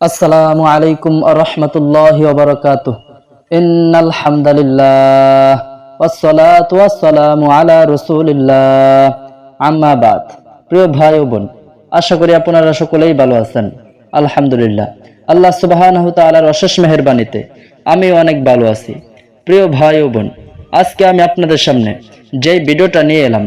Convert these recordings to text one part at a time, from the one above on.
আসসালামু আলাইকুম রহমতুল্লাহ ওবরকাত ইন্নাল হামদালিল্লাহ ওয়াসসালাতু ওয়াসসালামু আলা রাসূলিল্লাহ। আম্মা বাদ। প্রিয় ভাই ও বোন, আশা করি আপনারা সকলেই ভালো আছেন। আলহামদুলিল্লাহ। আল্লাহ সুবহানাহু তাআলার অশেষ মেহেরবানিতে আমি অনেক ভালো আছি। প্রিয় ভাই ও বোন, আজকে আমি আপনাদের সামনে যে ভিডিওটা নিয়ে এলাম,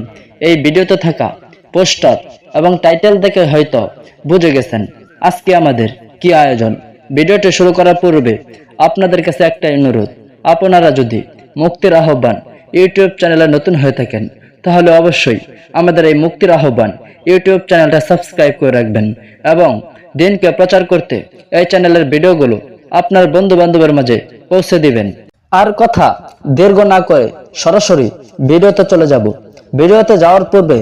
এই ভিডিওতে থাকা পোস্টার এবং টাইটেল দেখে হয়তো বুঝে গেছেন, আজকে আমাদের কি আয়োজন? ভিডিওটি শুরু করার পূর্বে আপনাদের কাছে একটা অনুরোধ, আপনারা যদি মুক্তির আহ্বান ইউটিউব চ্যানেলে নতুন হয়ে থাকেন, তাহলে অবশ্যই আমাদের এই মুক্তির আহ্বান ইউটিউব চ্যানেলটা সাবস্ক্রাইব করে রাখবেন এবং দিনকে প্রচার করতে এই চ্যানেলের ভিডিওগুলো আপনার বন্ধু বান্ধবের মাঝে পৌঁছে দিবেন। আর কথা দীর্ঘ না করে সরাসরি ভিডিওতে চলে যাব। ভিডিওতে যাওয়ার পূর্বে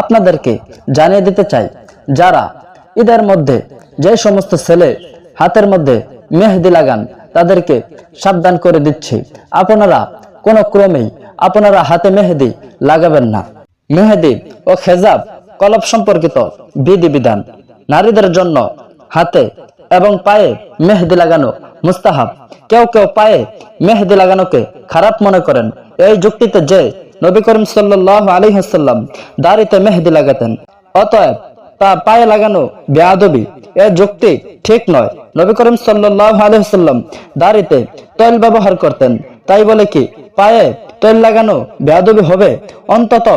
আপনাদেরকে জানিয়ে দিতে চাই, যারা ঈদের মধ্যে যে সমস্ত ছেলে হাতের মধ্যে মেহেদি লাগান, তাদেরকে সাবধান করে দিচ্ছে। আপনারা কোনো ক্রমেই আপনারা হাতে মেহেদি লাগাবেন না। মেহেদি ও খেজাব কলব সম্পর্কিত বিধিবিধান নারীদের জন্য হাতে এবং পায়ে মেহেদি লাগানো মুস্তাহাব। কেউ কেউ পায়ে মেহেদি লাগানোকে খারাপ মনে করেন। এই যুক্তিতে যে নবী করিম সাল্লাহ আলী হাসাল্লাম দাড়িতে মেহেদি লাগাতেন, অতএব তা পায়ে লাগানো বেয়াদবি, এ যুক্তি ঠিক নয়। নবী করিম সাল্লাহ দাড়িতে তৈল ব্যবহার করতেন। তাই বলে কি, পায়ে তৈল লাগানো বেয়াদবি হবে? অন্তত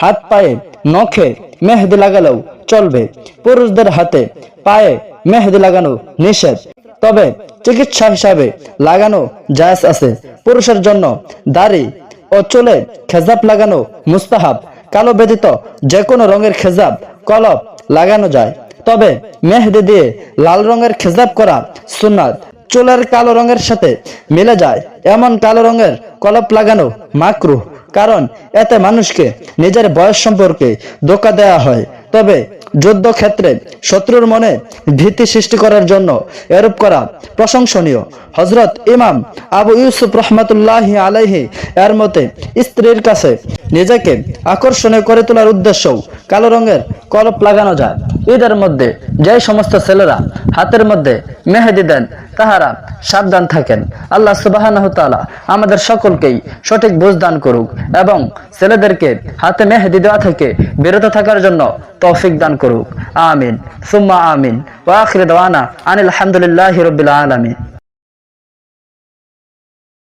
হাত পায়ে নখে মেহেদি লাগালেও চলবে। পুরুষদের হাতে পায়ে মেহেদি লাগানো নিষেধ। তবে চিকিৎসা হিসাবে লাগানো জায়জ আছে। পুরুষের জন্য দাড়ি ও চুলে খেজাব লাগানো মুস্তাহাব। কালো ব্যতীত যে কোনো রঙের খেজাব, কলপ লাগানো যায়। তবে মেহেদি দিয়ে লাল রঙের খেজাব করা সুন্নাত চুলের কালো রঙের সাথে মিলে যায়। এমন কালো রঙের কলপ লাগানো মাকরু কারণ এতে মানুষকে নিজের বয়স সম্পর্কে ধোকা দেয়া হয়। তবে যুদ্ধ ক্ষেত্রে শত্রুর মনে ভীতি সৃষ্টি করার জন্য এরূপ করা প্রশংসনীয়। হজরত ইমাম আবু ইউসুফ রহমতুল্লাহ আলাইহি এর মতে, স্ত্রীর কাছে নিজেকে আকর্ষণীয় করে তোলার উদ্দেশ্যও কালো রঙের কলপ লাগানো যায়। ঈদের মধ্যে যে সমস্ত ছেলেরা হাতের মধ্যে মেহেদি দেন, তাহারা সাবধান থাকেন। আল্লাহ সুবাহ আমাদের সকলকেই সঠিক বুঝ দান করুক এবং ছেলেদেরকে হাতে মেহেদি দেওয়া থেকে বিরত থাকার জন্য তৌফিক দান করুক। আমিন। সুম্মা আমিন। ওয়াখির দাওয়ানা আনিল আলহামদুলিল্লাহ রবিল আলমিন।